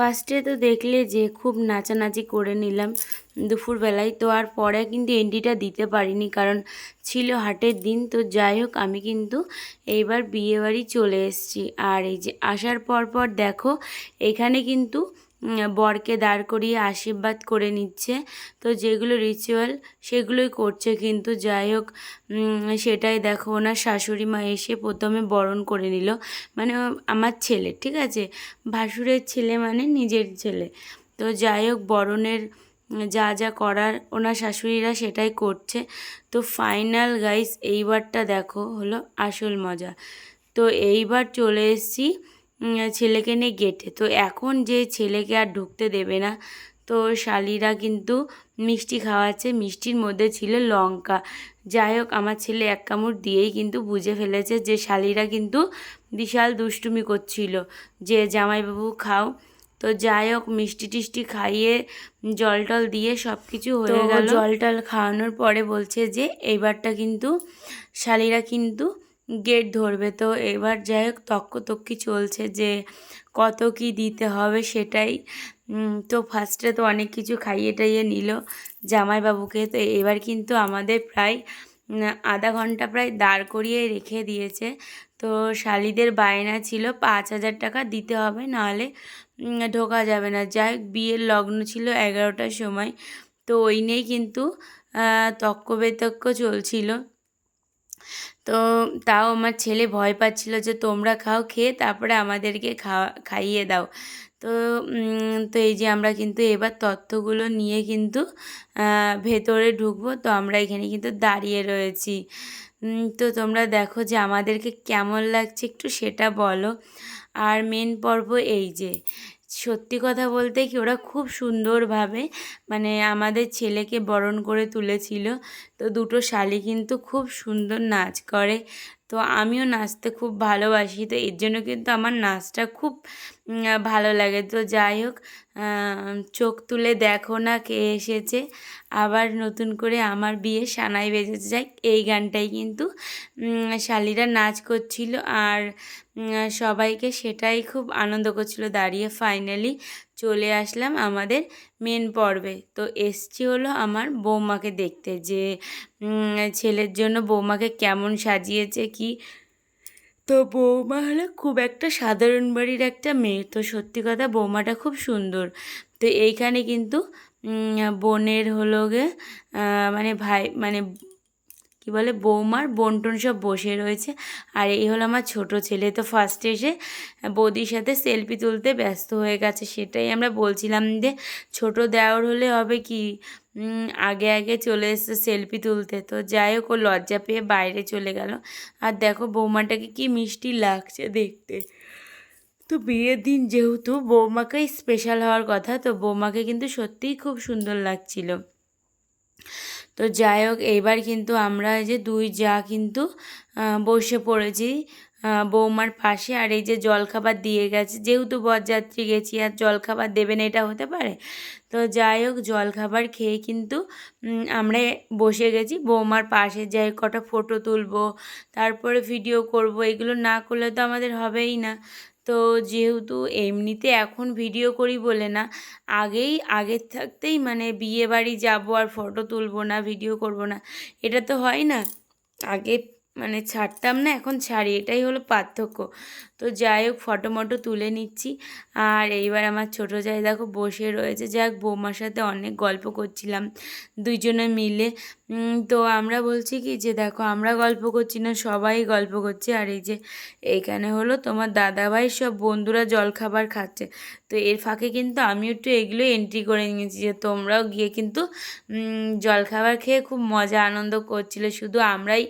ফার্স্টে তো দেখলে যে খুব নাচানাচি করে নিলাম দুপুরবেলায়, তো আর পরে কিন্তু এন্ডিটা দিতে পারিনি কারণ ছিল হাটের দিন, তো যাই হোক আমি কিন্তু এইবার বিয়েবাড়ি চলে এসেছি। আর এই যে আসার পর পর দেখো এখানে কিন্তু বরকে দাঁড় করিয়ে আশীর্বাদ করে নিচ্ছে। তো যেগুলো রিচুয়াল সেগুলোই করছে। কিন্তু যাই হোক সেটাই দেখো, ওনার শাশুড়ি মা এসে প্রথমে বরণ করে নিল। মানে আমার ছেলে, ঠিক আছে? ভাসুরের ছেলে মানে নিজের ছেলে। তো যাই হোক, বরণের যা যা করার ওনার শাশুড়িরা সেটাই করছে। তো ফাইনাল গাইস এইবারটা দেখো হলো আসল মজা। তো এইবার চলে এসেছি ছেলেকে নিয়ে গেটে। তো এখন যে ছেলেকে আর ঢুকতে দেবে না তো শালিরা কিন্তু মিষ্টি খাওয়াচ্ছে। মিষ্টির মধ্যে ছিল লঙ্কা। যাই হোক আমার ছেলে এক কামড় দিয়েই কিন্তু বুঝে ফেলেছে যে শালিরা কিন্তু বিশাল দুষ্টুমি করছিল যে জামাইবাবু খাও। তো যাই হোক মিষ্টি টিষ্টি খাইয়ে জল টল দিয়ে সব কিছু হয়ে গেল। জল টল খাওয়ানোর পরে বলছে যে এইবারটা কিন্তু শালিরা কিন্তু গেট ধরবে। তো এবার যাই হোক তক্কতক্কি চলছে যে কত কি দিতে হবে সেটাই। তো ফার্স্টে তো অনেক কিছু খাইয়ে টাইয়ে নিল জামাইবাবুকে। তো এবার কিন্তু আমাদের প্রায় আধা ঘণ্টা প্রায় দাঁড় করিয়ে রেখে দিয়েছে। তো শালিদের বায়না ছিল, পাঁচ হাজার টাকা দিতে হবে, নাহলে ঢোকা যাবে না। যাই বিয়ের লগ্ন ছিল এগারোটার সময়। তো ওই নিয়েই কিন্তু তক্ক বেতক্ক চলছিল। তো তাও আমার ছেলে ভয় পাচ্ছিল যে, তোমরা খাও, খেয়ে তারপরে আমাদেরকে খাওয়া খাইয়ে দাও। তো তো এই যে আমরা কিন্তু এবার তথ্যগুলো নিয়ে কিন্তু ভেতরে ঢুকবো। তো আমরা এখানে কিন্তু দাঁড়িয়ে রয়েছি। তো তোমরা দেখো যে আমাদেরকে কেমন লাগছে, একটু সেটা বলো। আর মেন পর্ব এই যে সত্যি কথা বলতে কি ওরা খুব সুন্দরভাবে মানে আমাদের ছেলেকে বরণ করে তুলেছিল। তো দুটো শালি কিন্তু খুব সুন্দর নাচ করে। তো আমিও নাচতে খুব ভালোবাসি। তো এর জন্য কিন্তু আমার নাচটা খুব ভালো লাগে। তো যাই হোক চোখ তুলে দেখো না কে এসেছে। আবার নতুন করে আমার বিয়ে সানাই বেজেছে যাই, এই গানটাই কিন্তু শালিরা নাচ করছিল আর সবাইকে সেটাই খুব আনন্দ করছিল। দাঁড়িয়ে ফাইনালি চলে আসলাম আমাদের মেন পর্বে। তো এসছি হলো আমার বৌমাকে দেখতে যে ছেলের জন্য বৌমাকে কেমন সাজিয়েছে, কি তো বৌমা হলো খুব একটা সাধারণ বাড়ির একটা মেয়ে। তো সত্যি কথা বৌমাটা খুব সুন্দর। তো এইখানে কিন্তু বোনের হলো গে মানে ভাই মানে কি বলে, বৌমার বোনটোন সব বসে রয়েছে। আর এই হলো আমার ছোট ছেলে। তো ফার্স্টে এসে বৌদির সাথে সেলফি তুলতে ব্যস্ত হয়ে গেছে। সেটাই আমরা বলছিলাম যে ছোট দেওর হলে হবে কি? আগে আগে চলে এসছে সেলফি তুলতে। তো যাই হোক, ও লজ্জা পেয়ে বাইরে চলে গেল। আর দেখো বৌমাটাকে কি মিষ্টি লাগছে দেখতে। তো বিয়ের দিন যেহেতু বৌমাকেই স্পেশাল হওয়ার কথা, তো বৌমাকে কিন্তু সত্যিই খুব সুন্দর লাগছিল। তো যাই হোক, এইবার কিন্তু আমরা যে দুই যা কিন্তু বসে পড়েছি। বৌমার পাশে আর এই যে জলখাবার দিয়ে গেছে। যেহেতু বরযাত্রী গেছি, আর জলখাবার দেবেন এটা হতে পারে? তো যাই হোক, জলখাবার খেয়ে কিন্তু আমরা বসে গেছি। বৌমার পাশে যাই, কটা ফটো তুলবো, তারপরে ভিডিও করব। এগুলো না করলে তো আমাদের হবেই না। তো যেহেতু এমনিতে এখন ভিডিও করি বলে না, আগেই আগের থাকতেই মানে বিয়ে বাড়ি যাব আর ফটো তুলবো না ভিডিও করব না। এটা তো হয় না। আগে মানে ছাড়তাম না, এখন ছাড়ি, এটাই হলো পার্থক্য। তো যাই হোক ফটো মটো তুলে নিচ্ছি। আর এইবার আমার ছোটো যাই দেখো বসে রয়েছে। যাক, বৌমার সাথে অনেক গল্প করছিলাম, দুইজনে মিলে। তো আমরা বলছি কি যে, দেখো, আমরা গল্প করছি না, সবাই গল্প করছে। আর এই যে এইখানে হলো তোমার দাদাভাই সব বন্ধুরা জলখাবার খাচ্ছে। তো এর ফাঁকে কিন্তু আমি একটু এগুলো এন্ট্রি করে নিয়েছি যে তোমরাও গিয়ে কিন্তু জলখাবার খেয়ে খুব মজা আনন্দ করছিলে। শুধু আমরাই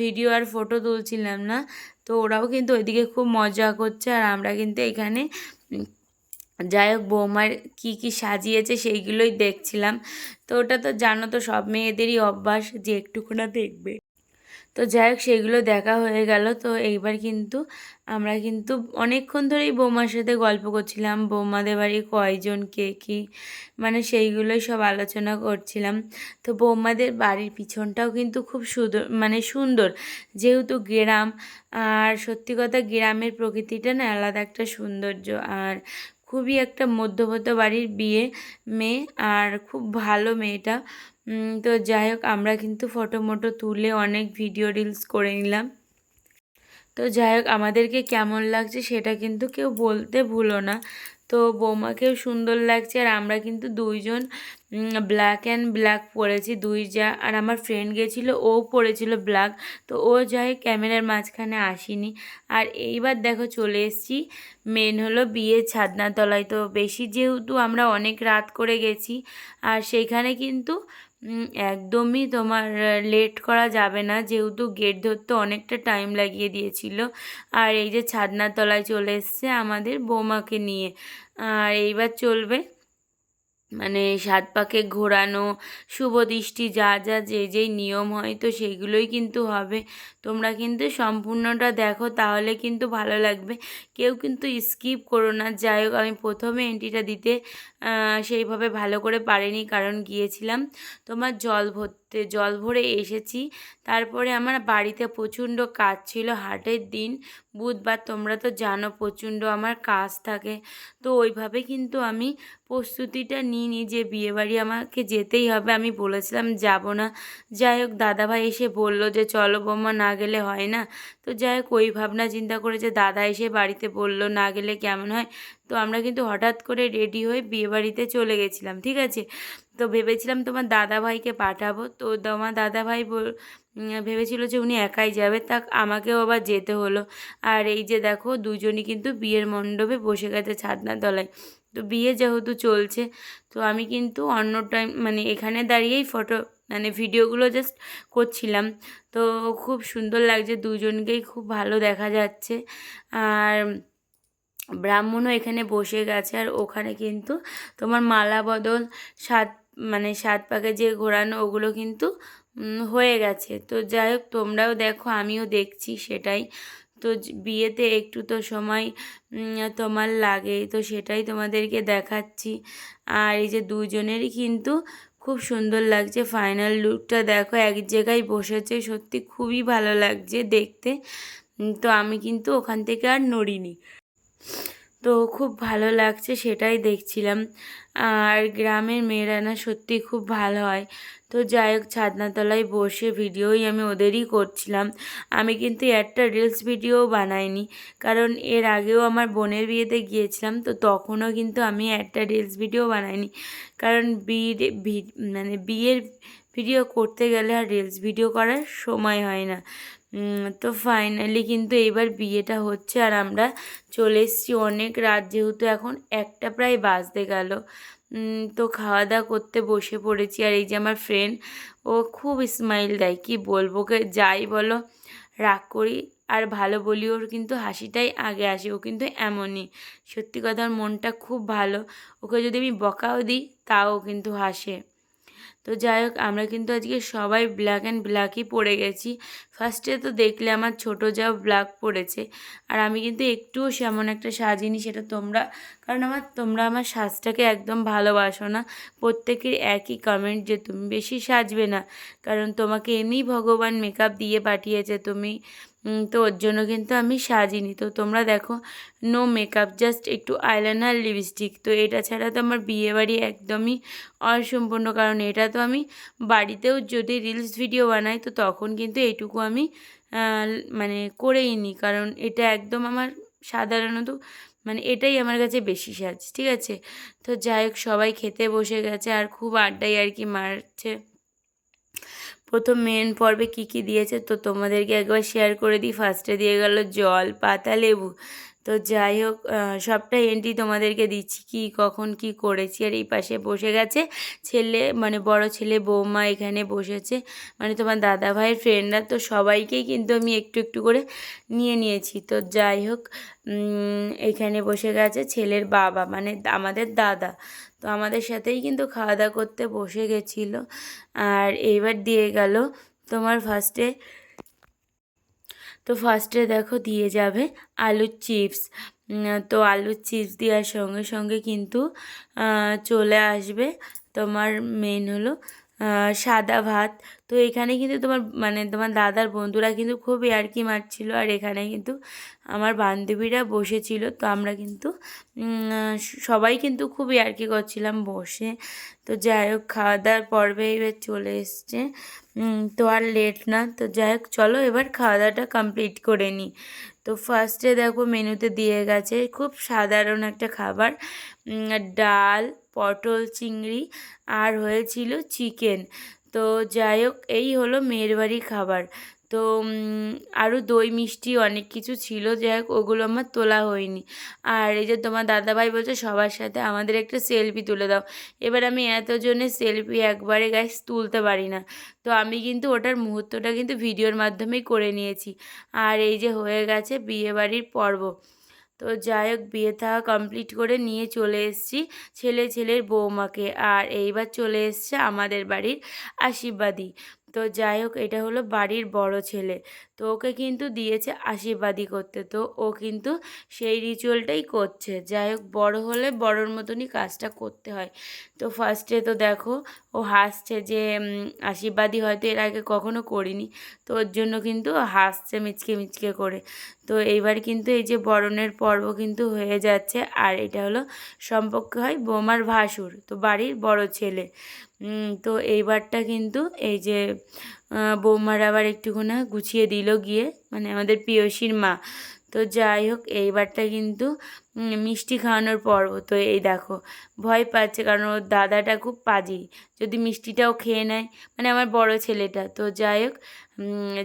ভিডিও আর ফটো তুলছিলাম না, তো ওরাও কিন্তু ওইদিকে খুব মজা করছে। আর আমরা কিন্তু এখানে যাই হোক বৌমার কী কী সাজিয়েছে সেইগুলোই দেখছিলাম। তো ওটা তো জানো তো, সব মেয়েদেরই অভ্যাস যে একটুকুনা দেখবে। তো যাই হোক, সেগুলো দেখা হয়ে গেল। তো এইবার কিন্তু আমরা কিন্তু অনেকক্ষণ ধরেই বৌমার সাথে গল্প করছিলাম। বৌমাদের বাড়ি কয়জন, কে কী মানে সেইগুলোই সব আলোচনা করছিলাম। তো বৌমাদের বাড়ির পিছনটাও কিন্তু খুব সুন্দর মানে সুন্দর। যেহেতু গ্রাম, আর সত্যি কথা গ্রামের প্রকৃতিটা না আলাদা একটা সৌন্দর্য। আর খুবই একটা মধ্যবিত্ত বাড়ির বিয়ে মেয়ে আর খুব ভালো মেয়েটা। তো যাই হোক, আমরা কিন্তু ফটো মোটো তুলে অনেক ভিডিও রিলস করে নিলাম। তো যাই হোক, আমাদেরকে কেমন লাগছে সেটা কিন্তু কেউ বলতে ভুলো না। তো বৌমাকেও সুন্দর লাগছে আর আমরা কিন্তু দুইজন ব্ল্যাক অ্যান্ড ব্ল্যাক পরেছি, দুই যা, আর আমার ফ্রেন্ড গেছিল, ও পরেছিল ব্ল্যাক তো ও যাই ক্যামেরার মাঝখানে আসিনি। আর এইবার দেখো চলে এসছি মেন হলো বিয়ে ছাদনাতলায়, তো বেশি যেহেতু আমরা অনেক রাত করে গেছি, আর সেইখানে কিন্তু একদমই তোমার লেট করা যাবে না। যেহেতু গেট ধরতে অনেকটা টাইম লাগিয়ে দিয়েছিল। আর এই যে ছাদনার তলায় চলে এসছে আমাদের বৌমাকে নিয়ে। আর এইবার চলবে। মানে সাত পাকে ঘোরানো, শুভ দৃষ্টি, যা যা যে যেই নিয়ম হয়, তো সেইগুলোই কিন্তু হবে। তোমরা কিন্তু সম্পূর্ণটা দেখো, তাহলে কিন্তু ভালো লাগবে। কেউ কিন্তু স্কিপ করো না। যাই হোক, আমি প্রথমে এন্ট্রিটা দিতে সেইভাবে ভালো করে পারিনি, কারণ গিয়েছিলাম তোমার জল ভরতে জল ভরে এসেছি। তারপরে আমার বাড়িতে প্রচণ্ড কাজ ছিল, হাটের দিন। বুধবার তোমরা তো জানো প্রচণ্ড আমার কাজ থাকে। তো ওইভাবে কিন্তু আমি প্রস্তুতিটা নিই নি যে বিয়েবাড়ি আমাকে যেতেই হবে, আমি বলেছিলাম যাব না। যাই হোক, দাদাভাই এসে বলল যে, চলো বোমা, না গেলে হয় না। তো যাই হোক ওই ভাবনা চিন্তা করে যে দাদা এসে বাড়িতে বলল না গেলে কেমন হয় তো আমরা কিন্তু হঠাৎ করে রেডি হয়ে বিয়েবাড়িতে চলে গেছিলাম ঠিক আছে? তো ভেবেছিলাম তোমার দাদাভাইকে পাঠাবো তো তোমার দাদাভাই বল উম, ভেবেছিল যে উনি একাই যাবে তা আমাকেও আবার যেতে হলো। আর এই যে দেখো দুজনই কিন্তু বিয়ের মণ্ডপে বসে গেছে ছাদনার তলায় তো বিয়ে যেহেতু চলছে তো আমি কিন্তু অন্য টাইম মানে এখানে দাঁড়িয়েই ফটো মানে ভিডিওগুলো জাস্ট করছিলাম। তো খুব সুন্দর লাগছে, দুজনকেই খুব ভালো দেখা যাচ্ছে। আর ব্রাহ্মণও এখানে বসে গেছে, আর ওখানে কিন্তু তোমার মালা বদল, সাত মানে সাত পাকে যে ঘোরানো, ওগুলো কিন্তু হয়ে গেছে। তো যাই হোক, তোমরাও দেখো, আমিও দেখছি সেটাই। তো বিয়েতে একটু তো সময় তোমার লাগে, তো সেটাই তোমাদেরকে দেখাচ্ছি। আর এই যে দুজনেরই কিন্তু খুব সুন্দর লাগছে ফাইনাল লুকটা দেখো, এক জায়গায় বসেছে, সত্যি খুবই ভালো লাগছে দেখতে। তো আমি কিন্তু ওখান থেকে আর নড়িনি। তো খুব ভালো লাগছে সেটাই দেখছিলাম। আর গ্রামের মেয়েরা না সত্যি খুব ভালো হয়। তো যাই হোক, ছাদনাতলায় বসে ভিডিওই আমি ওদেরই করছিলাম। আমি কিন্তু একটা রিলস ভিডিও বানাইনি। কারণ এর আগেও আমার বোনের বিয়েতে গিয়েছিলাম, তো তখনও কিন্তু আমি একটা রিলস ভিডিও বানাইনি। কারণ বিয়ে মানে বিয়ের ভিডিও করতে গেলে আর রিলস ভিডিও করার সময় হয় না। তো ফাইনালি কিন্তু এবার বিয়েটা হচ্ছে আর আমরা চলে এসেছি অনেক রাত যেহেতু এখন একটা প্রায় বাজতে গেল। তো খাওয়া দাওয়া করতে বসে পড়েছি আর এই যে আমার ফ্রেন্ড ও খুব স্মাইল দেয়, কি বলব ওকে যাই বলো, রাগ করি আর ভালো বলি, ওর কিন্তু হাসিটাই আগে আসে, ও কিন্তু এমনই। সত্যি কথা, ওর মনটা খুব ভালো, ওকে যদি আমি বকাও দিই, তাও কিন্তু হাসে। তো যাই হোক, আমরা কিন্তু আজকে সবাই ব্ল্যাক অ্যান্ড ব্ল্যাকই পরে গেছি। ফার্স্টে তো দেখলে আমার ছোটো যাও ব্ল্যাক পরেছে আর আমি কিন্তু একটুও সেমন একটা সাজিনি সেটা তোমরা, কারণ আমার, তোমরা আমার সাজটাকে একদম ভালোবাসো না। প্রত্যেকের একই কমেন্ট যে, তুমি বেশি সাজবে না। কারণ তোমাকে এমনি ভগবান মেকআপ দিয়ে পাঠিয়েছে, তুমি তো ওর জন্য কিন্তু আমি সাজিনি। তো তোমরা দেখো নো মেকআপ জাস্ট একটু আইলাইনার লিপস্টিক তো এটা ছাড়া তো আমার বিয়েবাড়ি একদমই অসম্পূর্ণ। কারণ এটা তো আমি বাড়িতেও যদি রিলস ভিডিও বানাই, তো তখন কিন্তু এইটুকু আমি মানে করেই নিই কারণ এটা একদম আমার সাধারণত মানে এটাই আমার কাছে বেশি সাজ, ঠিক আছে? তো যাই হোক, সবাই খেতে বসে গেছে, আর খুব আড্ডাই আর কি মারছে। প্রথম মেন পর্বে কি কি দিয়েছে তো তোমাদেরকে একবার শেয়ার করে দিই। ফার্স্টে দিয়ে গেল জল পাতা লেবু। তো যাই হোক আহ, সবটাই এন্ট্রি তোমাদেরকে দিচ্ছি কি কখন কি করেছি আর এই পাশে বসে গেছে ছেলে মানে বড় ছেলে বৌমা এখানে বসেছে। মানে তোমার দাদা ভাইয়ের ফ্রেন্ডরা তো সবাইকেই কিন্তু আমি একটু একটু করে নিয়ে নিয়েছি। তো যাই হোক এখানে বসে গেছে ছেলের বাবা মানে আমাদের দাদা। তো আমাদের সাথেই কিন্তু খাওয়া দাওয়া করতে বসে গেছিল। আর এইবার দিয়ে গেল তোমার ফার্স্টে তো ফার্স্টে দেখো দিয়ে যাবে আলুর চিপস তো আলুর চিপস দেওয়ার সঙ্গে সঙ্গে কিন্তু চলে আসবে তোমার মেন হলো সাদা ভাত। তো এখানে কিন্তু তোমার মানে তোমার দাদার বন্ধুরা কিন্তু খুব ইয়ার্কি মারছিল। আর এখানে কিন্তু আমার বান্ধবীরা বসেছিল। তো আমরা কিন্তু সবাই কিন্তু খুব ইয়ার্কি করছিলাম বসে। তো যাই হোক খাওয়া দাওয়ার পর্বে এবার চলে এসছে। তো আর লেট না। তো যাই হোক, চলো এবার খাওয়া দাওয়াটা কমপ্লিট করে নিই তো ফার্স্টে দেখো মেনুতে দিয়ে গেছে খুব সাধারণ একটা খাবার। ডাল পটল চিংড়ি আর হয়েছিল চিকেন। তো যাই হোক এই হলো মেয়ের বাড়ির খাবার। তো আরও দই মিষ্টি অনেক কিছু ছিল যাই হোক ওগুলো আমার তোলা হয়নি। আর এই যে তোমার দাদাভাই বলছে, সবার সাথে আমাদের একটা সেলফি তুলে দাও। এবার আমি এতজনের সেলফি একবারে গাইস তুলতে পারি না। তো আমি কিন্তু ওটার মুহূর্তটা কিন্তু ভিডিওর মাধ্যমেই করে নিয়েছি। আর এই যে হয়ে গেছে বিয়েবাড়ির পর্ব। তো যাই হোক, বিয়ে থাকা কমপ্লিট করে নিয়ে চলে এসছি ছেলে ছেলের বৌমাকে আর এইবার চলে এসছে আমাদের বাড়ির আশীর্বাদী। তো যাই হোক এটা হলো বাড়ির বড় ছেলে। তো ওকে কিন্তু দিয়েছে আশীর্বাদী করতে। তো ও কিন্তু সেই রিচুয়ালটাই করছে। যাই হোক বড় হলে বড়োর মতনই কাজটা করতে হয়। তো ফার্স্টে তো দেখো ও হাসছে যে উম, আশীর্বাদী হয়তো এর আগে কখনো করিনি। তো ওর জন্য কিন্তু হাসছে মিচকে মিচকে করে। তো এইবার কিন্তু এই যে বরণের পর্ব কিন্তু হয়ে যাচ্ছে। আর এটা হলো সম্পর্কে হয় বোমার ভাসুর তো বাড়ির বড় ছেলে। তো এইবারটা কিন্তু এই যে বৌমার আবার একটুখানি গুছিয়ে দিল গিয়ে মানে আমাদের পিয়সীর মা। তো যাই হোক, এইবারটা কিন্তু মিষ্টি খাওয়ানোর পর্ব। তো এই দেখো, ভয় পাচ্ছে কারণ ওর দাদাটা খুব পাজি। যদি মিষ্টিটাও খেয়ে নেয় মানে আমার বড় ছেলেটা। তো যাই হোক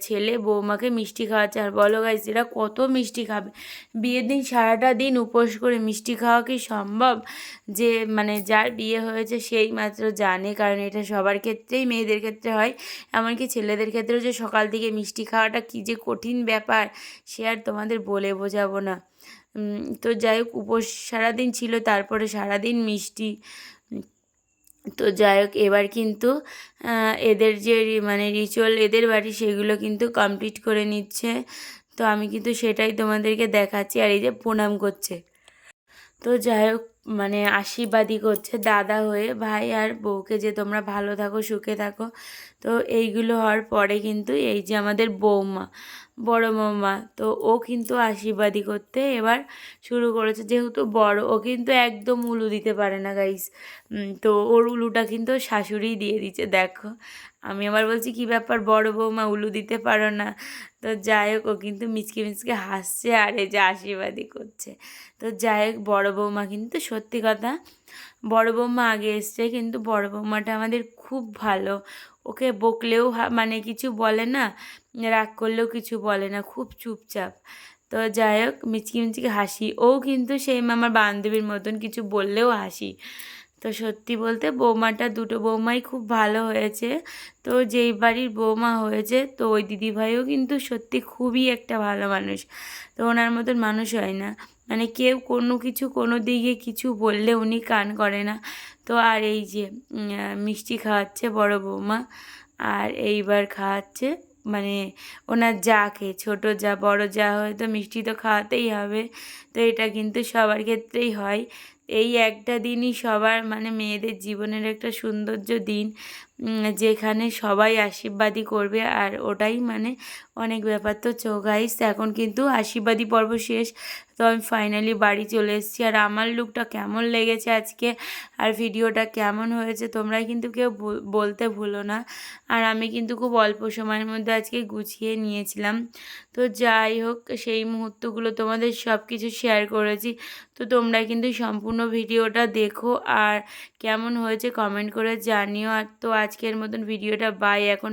ছেলে বৌমাকে মিষ্টি খাওয়াচ্ছে। আর বলো গাইস এরা কত মিষ্টি খাবে? বিয়ের দিন সারাটা দিন উপোস করে মিষ্টি খাওয়া কি সম্ভব? যে মানে যার বিয়ে হয়েছে সেই মাত্র জানে। কারণ এটা সবার ক্ষেত্রেই, মেয়েদের ক্ষেত্রে হয়। এমনকি ছেলেদের ক্ষেত্রেও যে সকাল থেকে মিষ্টি খাওয়াটা কী যে কঠিন ব্যাপার, সে আর তোমাদের বলে বোঝাবো না। তো যাই হোক, উপোস সারাদিন ছিল, তারপরে সারাদিন মিষ্টি। তো যাই হোক, এবার কিন্তু এদের যে মানে রিচুয়াল এদের বাড়ি সেগুলো কিন্তু কমপ্লিট করে নিচ্ছে। তো আমি কিন্তু সেটাই তোমাদেরকে দেখাচ্ছি, আর এই যে প্রণাম করছে। তো যাই হোক মানে আশীর্বাদই করছে দাদা হয়ে, ভাই আর বউকে যে তোমরা ভালো থাকো, সুখে থাকো। তো এইগুলো হওয়ার পরে কিন্তু এই যে আমাদের বৌমা, বড় বৌমা, তো ও কিন্তু আশীর্বাদই করতে এবার শুরু করেছে। যেহেতু বড়, ও কিন্তু একদম উলু দিতে পারে না গাইস তো ওর উলুটা কিন্তু ওর শাশুড়িই দিয়ে দিচ্ছে। দেখো, আমি আবার বলছি, কি ব্যাপার বড় বৌমা, উলু দিতে পারো না? তো যাই হোক, ও কিন্তু মিচকে মিচকে হাসছে আর এই যে আশীর্বাদই করছে। তো যাই হোক, বড় বৌমা কিন্তু সত্যি কথা, বড় বৌমা আগে এসছে কিন্তু বড় বৌমাটা আমাদের খুব ভালো। ওকে বকলেও মানে কিছু বলে না, রাগ করলেও কিছু বলে না, খুব চুপচাপ। তো যাই হোক, মিচকি মিচকি হাসি। ও কিন্তু সেই আমার বান্ধবীর মতন কিছু বললেও হাসি। তো সত্যি বলতে বৌমাটা, দুটো বৌমাই খুব ভালো হয়েছে। তো যেই বাড়ির বৌমা হয়েছে, তো ওই দিদিভাইও কিন্তু সত্যি খুবই একটা ভালো মানুষ। তো ওনার মতন মানুষ হয় না। মানে কেউ কোনো কিছু কোনো দিকে কিছু বললে উনি কান করে না। তো আর এই যে মিষ্টি খাওয়াচ্ছে বড় বৌমা, আর এইবার খাওয়াচ্ছে মানে ওনার যাকে, ছোট যা, বড় যা হয় তো মিষ্টি তো খাওয়াতেই হবে। তো এটা কিন্তু সবার ক্ষেত্রেই হয়। এই একটা দিনই সবার মানে মেয়েদের জীবনের একটা সৌন্দর্য দিন। যেখানে সবাই আশীর্বাদই করবে। আর ওটাই মানে অনেক ব্যাপার তো। চো গাইস এখন কিন্তু আশীর্বাদী পর্ব শেষ। তো আমি ফাইনালি বাড়ি চলে এসেছি। আর আমার লুকটা কেমন লেগেছে আজকে? আর ভিডিওটা কেমন হয়েছে? তোমরা কিন্তু কেউ বল- বলতে ভুলো না। আর আমি কিন্তু খুব অল্প সময়ের মধ্যে আজকে গুছিয়ে নিয়েছিলাম। তো যাই হোক, সেই মুহূর্তগুলো তোমাদের সব কিছু শেয়ার করেছি। তো তোমরা কিন্তু সম্পূর্ণ ভিডিওটা দেখো। আর কেমন হয়েছে কমেন্ট করে জানিও। আর তো আজকের মতন ভিডিওটা বাই এখন